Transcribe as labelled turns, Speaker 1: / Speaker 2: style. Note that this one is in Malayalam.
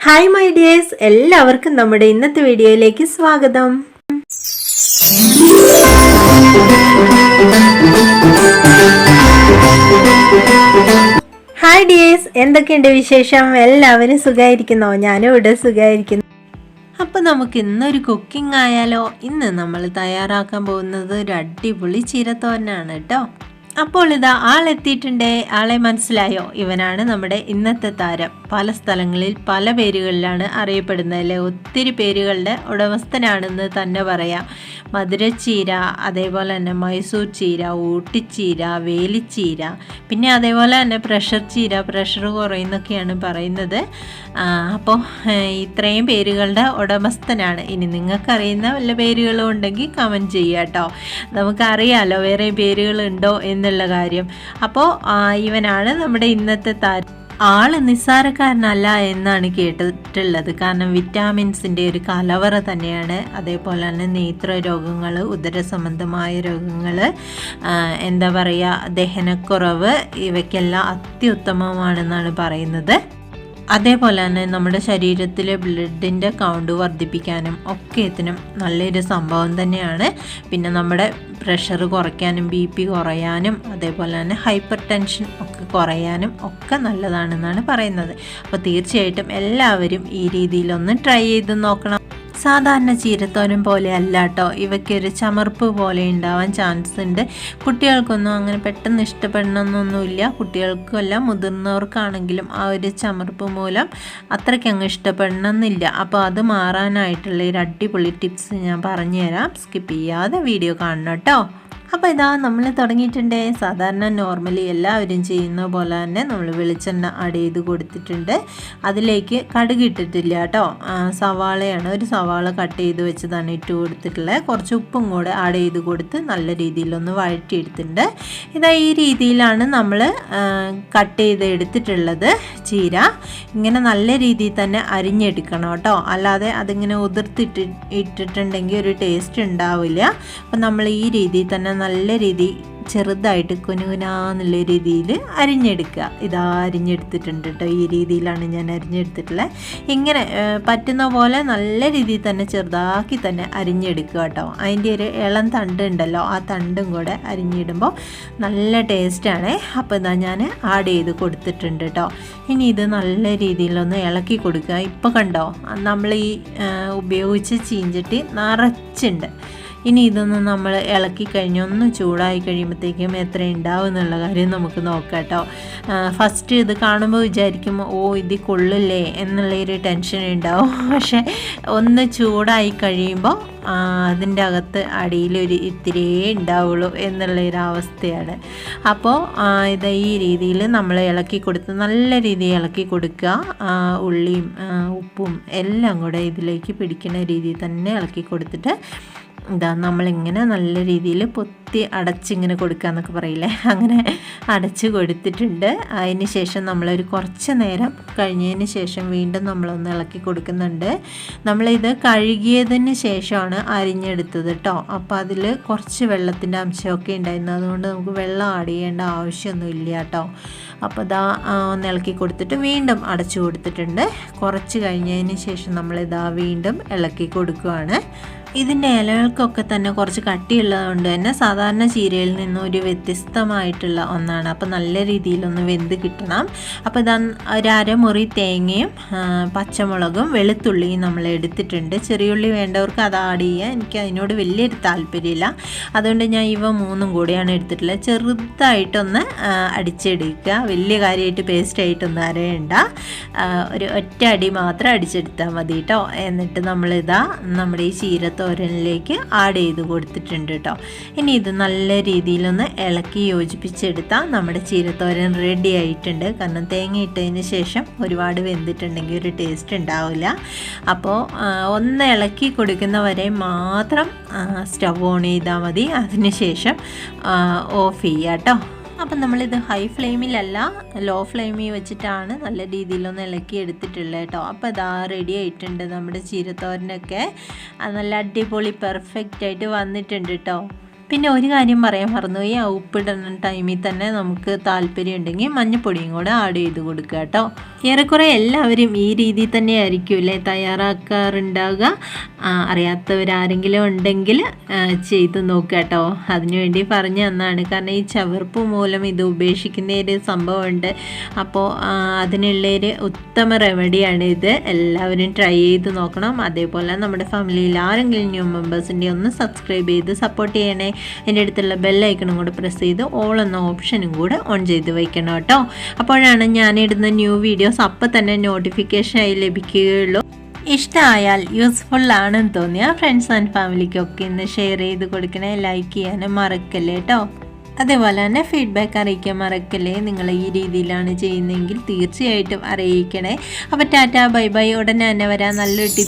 Speaker 1: ഹായ് മൈ ഡിയേഴ്സ് എല്ലാവർക്കും നമ്മുടെ ഇന്നത്തെ വീഡിയോയിലേക്ക് സ്വാഗതം. ഹായ് ഡിയേഴ്സ് എന്തൊക്കെയുണ്ട് വിശേഷം? എല്ലാവരും സുഖമായിരിക്കുന്നോ ഞാനും ഇവിടെ സുഖമായിരിക്കുന്നു അപ്പോൾ നമുക്ക് ഇന്നൊരു കുക്കിംഗ് ആയാലോ? ഇന്ന് നമ്മൾ തയ്യാറാക്കാൻ പോകുന്നത് ഒരു അടിപൊളി ചീരത്തോരനാണ് കേട്ടോ. അപ്പോൾ ഇതാ ആളെത്തിയിട്ടുണ്ട്. ആളെ മനസ്സിലായോ? ഇവനാണ് നമ്മുടെ ഇന്നത്തെ താരം. പല സ്ഥലങ്ങളിൽ പല പേരുകളിലാണ് അറിയപ്പെടുന്നത് അല്ലേ ഒത്തിരി പേരുകളുടെ ഉടമസ്ഥനാണെന്ന് തന്നെ പറയാം. മധുരച്ചീര അതേപോലെ തന്നെ മൈസൂർ ചീര ഊട്ടിച്ചീര വേലിച്ചീര പിന്നെ അതേപോലെ തന്നെ പ്രഷർ ചീര പ്രഷർ കുറയുന്നൊക്കെയാണ് പറയുന്നത്. അപ്പോൾ ഇത്രയും പേരുകളുടെ ഉടമസ്ഥനാണ്. ഇനി നിങ്ങൾക്കറിയുന്ന വല്ല പേരുകളും ഉണ്ടെങ്കിൽ കമന്റ് ചെയ്യാം കേട്ടോ നമുക്കറിയാമല്ലോ വേറെ പേരുകളുണ്ടോ എന്നുള്ള കാര്യം. അപ്പോൾ ഇവനാണ് നമ്മുടെ ഇന്നത്തെ താരം ആൾ നിസ്സാരക്കാരനല്ല എന്നാണ് കേട്ടിട്ടുള്ളത്. കാരണം വിറ്റാമിൻസിന്റെ ഒരു കലവറ തന്നെയാണ്. അതേപോലെ തന്നെ നേത്ര രോഗങ്ങൾ ഉദര സംബന്ധമായ രോഗങ്ങൾ എന്താ പറയുക ദഹനക്കുറവ് ഇവയ്ക്കെല്ലാം അത്യുത്തമമാണെന്നാണ് പറയുന്നത്. അതേപോലെ തന്നെ നമ്മുടെ ശരീരത്തിലെ ബ്ലഡിന്റെ കൗണ്ട് വർദ്ധിപ്പിക്കാനും ഒക്കെ ഇതിനും നല്ലൊരു സംഭവം തന്നെയാണ്. പിന്നെ നമ്മുടെ പ്രഷർ കുറയ്ക്കാനും ബി പി കുറയാനും അതേപോലെ തന്നെ ഹൈപ്പർ ടെൻഷൻ ഒക്കെ കുറയാനും ഒക്കെ നല്ലതാണെന്നാണ് പറയുന്നത്. അപ്പോൾ തീർച്ചയായിട്ടും എല്ലാവരും ഈ രീതിയിലൊന്ന് ട്രൈ ചെയ്ത് നോക്കണം. സാധാരണ ചീരത്തോരൻ പോലെ അല്ല കേട്ടോ ഇവയ്ക്കൊരു ചമർപ്പ് പോലെ ഉണ്ടാവാൻ ചാൻസ് ഉണ്ട്. കുട്ടികൾക്കൊന്നും അങ്ങനെ പെട്ടെന്ന് ഇഷ്ടപ്പെടണമെന്നൊന്നുമില്ല കുട്ടികൾക്കുമല്ല മുതിർന്നവർക്കാണെങ്കിലും ആ ഒരു ചമർപ്പ് മൂലം അത്രയ്ക്ക് അങ്ങ് ഇഷ്ടപ്പെടണമെന്നില്ല അപ്പോൾ അത് മാറാനായിട്ടുള്ള ഒരു അടിപൊളി ടിപ്സ് ഞാൻ പറഞ്ഞുതരാം. സ്കിപ്പ് ചെയ്യാതെ വീഡിയോ കാണണം കേട്ടോ അപ്പോൾ ഇതാ നമ്മൾ തുടങ്ങിയിട്ടുണ്ട്. സാധാരണ നോർമലി എല്ലാവരും ചെയ്യുന്ന പോലെ തന്നെ നമ്മൾ വെളിച്ചെണ്ണ ആഡ് ചെയ്ത് കൊടുത്തിട്ടുണ്ട്. അതിലേക്ക് കടുക് ഇട്ടിട്ടില്ല കേട്ടോ. സവാളയാണ്. ഒരു സവാള കട്ട് ചെയ്ത് വെച്ചതാണ് ഇട്ട് കൊടുത്തിട്ടുള്ളത്. കുറച്ച് ഉപ്പും കൂടെ ആഡ് ചെയ്ത് കൊടുത്ത് നല്ല രീതിയിലൊന്ന് വഴറ്റിയെടുത്തിട്ടുണ്ട്. ഇതാ ഈ രീതിയിലാണ് നമ്മൾ കട്ട് ചെയ്ത് എടുത്തിട്ടുള്ളത് ചീര. ഇങ്ങനെ നല്ല രീതിയിൽ തന്നെ അരിഞ്ഞെടുക്കണം കേട്ടോ. അല്ലാതെ അതിങ്ങനെ ഉതിർത്തിട്ട് ഇട്ടിട്ടുണ്ടെങ്കിൽ ഒരു ടേസ്റ്റ് ഉണ്ടാവില്ല. അപ്പം നമ്മൾ ഈ രീതിയിൽ തന്നെ നല്ല രീതി ചെറുതായിട്ട് കുനുകുനാന്നുള്ള രീതിയിൽ അരിഞ്ഞെടുക്കുക. ഇതാ അരിഞ്ഞെടുത്തിട്ടുണ്ട് കേട്ടോ ഈ രീതിയിലാണ് ഞാൻ അരിഞ്ഞെടുത്തിട്ടുള്ളത് ഇങ്ങനെ പറ്റുന്ന പോലെ നല്ല രീതിയിൽ തന്നെ ചെറുതാക്കി തന്നെ അരിഞ്ഞെടുക്കുക കേട്ടോ അതിന്റെ ഒരു ഇളം തണ്ട് ഉണ്ടല്ലോ ആ തണ്ടും കൂടെ അരിഞ്ഞിടുമ്പോൾ നല്ല ടേസ്റ്റാണ് അപ്പോൾ ഇതാ ഞാൻ ആഡ് ചെയ്ത് കൊടുത്തിട്ടുണ്ട് കേട്ടോ ഇനി ഇത് നല്ല രീതിയിലൊന്ന് ഇളക്കി കൊടുക്കുക. ഇപ്പോൾ കണ്ടോ നമ്മൾ ഈ ഉപയോഗിച്ച് ചീഞ്ചട്ടി നിറച്ചുണ്ട് ഇനി ഇതൊന്ന് നമ്മൾ ഇളക്കി കഴിഞ്ഞ് ഒന്ന് ചൂടായി കഴിയുമ്പോഴത്തേക്കും എത്ര ഉണ്ടാവും എന്നുള്ള കാര്യം നമുക്ക് നോക്കാം കേട്ടോ. ഫസ്റ്റ് ഇത് കാണുമ്പോൾ വിചാരിക്കും ഓ ഇത് കൊള്ളില്ലേ? എന്നുള്ളൊരു ടെൻഷൻ ഉണ്ടാവും. പക്ഷെ ഒന്ന് ചൂടായി കഴിയുമ്പോൾ അതിന്റെ അകത്ത് അടിയിലൊരു ഇത്തിരിയേ ഉണ്ടാവുള്ളൂ എന്നുള്ളൊരു അവസ്ഥയാണ്. അപ്പോൾ ഇത് ഈ രീതിയിൽ നമ്മൾ ഇളക്കി കൊടുത്ത് നല്ല രീതിയിൽ ഇളക്കി കൊടുക്കുക. ഉള്ളിയും ഉപ്പും എല്ലാം കൂടെ ഇതിലേക്ക് പിടിക്കുന്ന രീതിയിൽ തന്നെ ഇളക്കി കൊടുത്തിട്ട് ഇതാ നമ്മളിങ്ങനെ നല്ല രീതിയിൽ പൊത്തി അടച്ചിങ്ങനെ കൊടുക്കുക എന്നൊക്കെ പറയില്ലേ? അങ്ങനെ അടച്ച് കൊടുത്തിട്ടുണ്ട്. അതിന് ശേഷം നമ്മളൊരു കുറച്ച് നേരം കഴിഞ്ഞതിന് ശേഷം വീണ്ടും നമ്മളൊന്ന് ഇളക്കി കൊടുക്കുന്നുണ്ട്. നമ്മളിത് കഴുകിയതിന് ശേഷമാണ് അരിഞ്ഞെടുത്തത് കേട്ടോ അപ്പോൾ അതിൽ കുറച്ച് വെള്ളത്തിന്റെ അംശമൊക്കെ ഉണ്ടായിരുന്നു. അതുകൊണ്ട് നമുക്ക് വെള്ളം ആഡ് ചെയ്യേണ്ട ആവശ്യമൊന്നുമില്ല കേട്ടോ അപ്പോൾ ഇതാ ഒന്ന് ഇളക്കി കൊടുത്തിട്ട് വീണ്ടും അടച്ചു കൊടുത്തിട്ടുണ്ട്. കുറച്ച് കഴിഞ്ഞതിന് ശേഷം നമ്മളിതാ വീണ്ടും ഇളക്കി കൊടുക്കുകയാണ് ഇതിന്റെ ഇലകൾക്കൊക്കെ തന്നെ കുറച്ച് കട്ടിയുള്ളതുകൊണ്ട് തന്നെ സാധാരണ ചീരയിൽ നിന്നും ഒരു വ്യത്യസ്തമായിട്ടുള്ള ഒന്നാണ്. അപ്പോൾ നല്ല രീതിയിലൊന്ന് വെന്ത് കിട്ടണം. അപ്പോൾ ഇതാ ഒരു അരമുറി തേങ്ങയും പച്ചമുളകും വെളുത്തുള്ളിയും നമ്മൾ എടുത്തിട്ടുണ്ട്. ചെറിയുള്ളി വേണ്ടവർക്ക് അത് ആഡ് ചെയ്യുക എനിക്ക് അതിനോട് വലിയൊരു താല്പര്യമില്ല. അതുകൊണ്ട് ഞാൻ ഇവ മൂന്നും കൂടിയാണ് എടുത്തിട്ടുള്ളത്. ചെറുതായിട്ടൊന്ന് അടിച്ചെടുക്കുക. വലിയ കാര്യമായിട്ട് പേസ്റ്റ് ആയിട്ടൊന്നും അരയണ്ട. ഒരു ഒറ്റ അടി മാത്രം അടിച്ചെടുത്താൽ മതി കേട്ടോ എന്നിട്ട് നമ്മളിതാ നമ്മുടെ ഈ ചീരത്തോരനിലേക്ക് ആഡ് ചെയ്ത് കൊടുത്തിട്ടുണ്ട് കേട്ടോ ഇനി ഇത് നല്ല രീതിയിലൊന്ന് ഇളക്കി യോജിപ്പിച്ചെടുത്താൽ നമ്മുടെ ചീരത്തോരൻ റെഡി ആയിട്ടുണ്ട്. കാരണം തേങ്ങ ഇട്ടതിന് ശേഷം ഒരുപാട് വെന്തിട്ടുണ്ടെങ്കിൽ ഒരു ടേസ്റ്റ് ഉണ്ടാവില്ല. അപ്പോൾ ഒന്ന് ഇളക്കി കൊടുക്കുന്നവരെ മാത്രം സ്റ്റവ് ഓൺ ചെയ്താൽ മതി. അതിന് ശേഷം ഓഫ് ചെയ്യാം കേട്ടോ അപ്പം നമ്മളിത് ഹൈ ഫ്ലെയിമിലല്ല ലോ ഫ്ലെയിമിൽ വെച്ചിട്ടാണ് നല്ല രീതിയിലൊന്ന് ഇളക്കി എടുത്തിട്ടുള്ളത് കേട്ടോ. അപ്പോൾ ഇതാ റെഡി ആയിട്ടുണ്ട് നമ്മുടെ ചീരത്തോരനൊക്കെ. നല്ല അടിപൊളി പെർഫെക്റ്റ് ആയിട്ട് വന്നിട്ടുണ്ട് കേട്ടോ. പിന്നെ ഒരു കാര്യം പറയാൻ മറന്നു ഈ ഉപ്പിടുന്ന ടൈമിൽ തന്നെ നമുക്ക് താല്പര്യം ഉണ്ടെങ്കിൽ മഞ്ഞപ്പൊടിയും കൂടെ ആഡ് ചെയ്ത് കൊടുക്കുക കേട്ടോ. ഏറെക്കുറെ എല്ലാവരും ഈ രീതിയിൽ തന്നെ ആയിരിക്കുമല്ലേ തയ്യാറാക്കാറുണ്ടാവുക. ആ, അറിയാത്തവരാരെങ്കിലും ഉണ്ടെങ്കിൽ ആ, ചെയ്ത് നോക്കുക കേട്ടോ. അതിനുവേണ്ടി പറഞ്ഞു തന്നാണ് കാരണം ഈ ചവർപ്പ് മൂലം ഇത് ഉപേക്ഷിക്കുന്ന ഒരു സംഭവമുണ്ട്. അപ്പോൾ അതിനുള്ളൊരു ഉത്തമ റെമഡിയാണ് ഇത്. എല്ലാവരും ട്രൈ ചെയ്ത് നോക്കണം. അതേപോലെ നമ്മുടെ ഫാമിലിയിൽ ആരെങ്കിലും ന്യൂ മെമ്പേഴ്സിന്റെ ഒന്ന് സബ്സ്ക്രൈബ് ചെയ്ത് സപ്പോർട്ട് ചെയ്യണേ. എന്റെ അടുത്തുള്ള ബെല്ലൈക്കണും കൂടെ പ്രസ് ചെയ്ത് ഓൾ എന്ന ഓപ്ഷനും കൂടെ ഓൺ ചെയ്ത് വയ്ക്കണം കേട്ടോ. അപ്പോഴാണ് ഞാനിടുന്ന ന്യൂ വീഡിയോസ് അപ്പം തന്നെ നോട്ടിഫിക്കേഷനായി ലഭിക്കുകയുള്ളൂ. ഇഷ്ടമായാൽ യൂസ്ഫുൾ ആണെന്ന് തോന്നിയ ഫ്രണ്ട്സ് ആൻഡ് ഫാമിലിക്കൊക്കെ ഇന്ന് ഷെയർ ചെയ്ത് കൊടുക്കണേ ലൈക്ക് ചെയ്യാനും മറക്കല്ലേ കേട്ടോ. അതേപോലെ തന്നെ ഫീഡ്ബാക്ക് അറിയിക്കാൻ മറക്കല്ലേ നിങ്ങൾ ഈ രീതിയിലാണ് ചെയ്യുന്നതെങ്കിൽ തീർച്ചയായിട്ടും അറിയിക്കണേ. അപ്പോൾ ടാറ്റ ബൈ ബൈ. ഉടനെ തന്നെ വരാൻ ടിപ്പ്